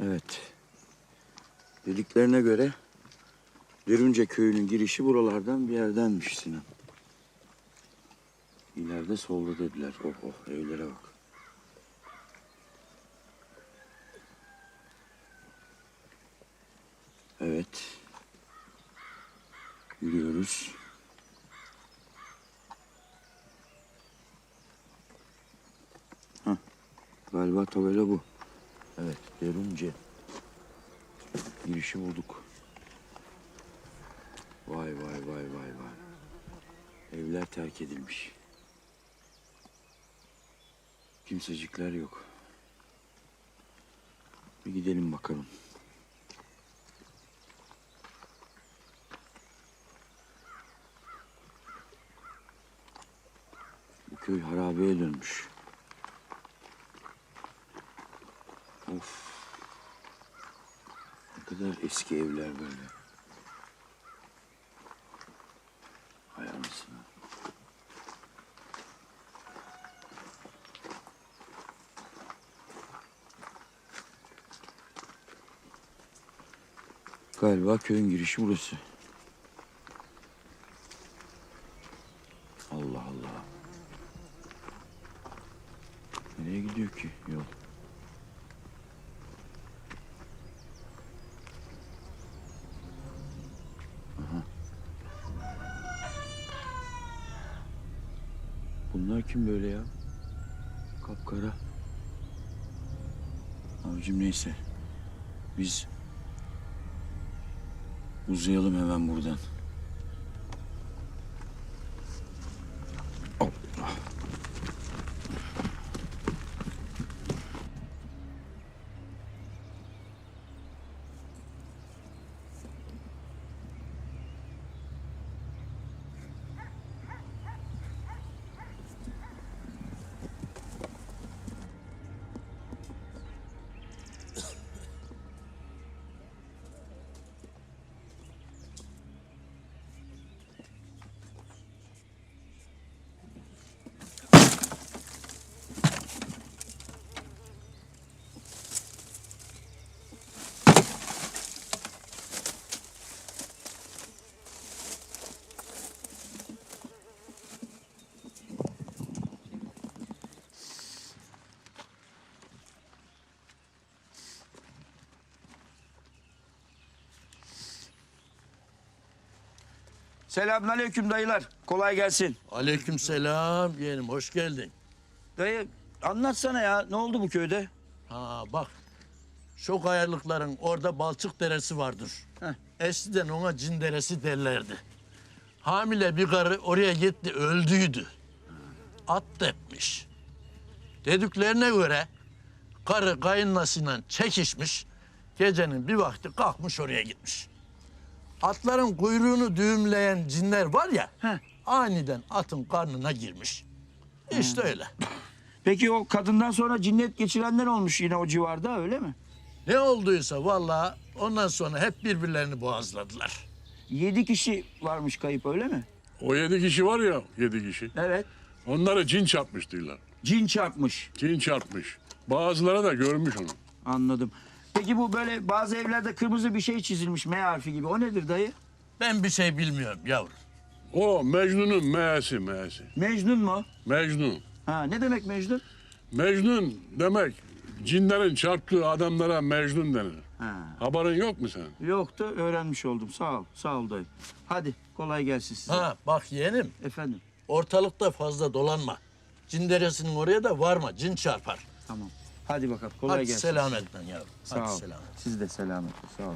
Evet. Dediklerine göre Dürünce köyünün girişi buralardan bir yerdenmiş Sinan. İleride solda dediler. Oh oh evlere bak. Evet. Yürüyoruz. Hah, galiba tabela bu. Evet, Derunce. Girişi bulduk. Vay vay vay vay vay. Evler terk edilmiş. Kimsecikler yok. Bir gidelim bakalım. Bu köy harabeye dönmüş. Of. Ne kadar eski evler böyle. Hay anasını. Galiba köyün girişi burası. Allah Allah. Nereye gidiyor ki yol? Bunlar kim böyle ya? Kapkara. Abicim neyse. Biz uzayalım hemen buradan. Selamünaleyküm dayılar. Kolay gelsin. Aleykümselam yeğenim hoş geldin. Dayı anlatsana ya ne oldu bu köyde? Ha bak şu kayalıkların orada Balçık Deresi vardır. Heh. Eskiden ona Cin Deresi derlerdi. Hamile bir karı oraya gitti öldüydü. At tepmiş. Dediklerine göre karı kayınlasıyla çekişmiş. Gecenin bir vakti kalkmış oraya gitmiş. Atların kuyruğunu düğümleyen cinler var ya Heh. aniden atın karnına girmiş. İşte öyle. Peki o kadından sonra cinnet geçirenler olmuş yine o civarda öyle mi? Ne olduysa vallahi ondan sonra hep birbirlerini boğazladılar. Yedi kişi varmış kayıp öyle mi? O yedi kişi var ya, yedi kişi. Evet. Onlara cin çarpmış diyorlar. Cin çarpmış. Cin çarpmış. Bazıları da görmüş onu. Anladım. Peki bu böyle bazı evlerde kırmızı bir şey çizilmiş M harfi gibi. O nedir dayı? Ben bir şey bilmiyorum yavrum. O Mecnun'un meğesi meğesi. Mecnun mu? Mecnun. Ha ne demek Mecnun? Mecnun demek cinlerin çarptığı adamlara Mecnun denir. Ha. Haberin yok mu sen? Yoktu öğrenmiş oldum. Sağ ol. Sağ ol dayı. Hadi kolay gelsin size. Ha bak yeğenim Efendim. ortalıkta fazla dolanma. Cin deresinin oraya da varma cin çarpar. Tamam. Hadi bakalım kolay Hadi gelsin. selametle yavrum. Sağ Hadi ol. selametle. Siz de selametle. Sağ ol.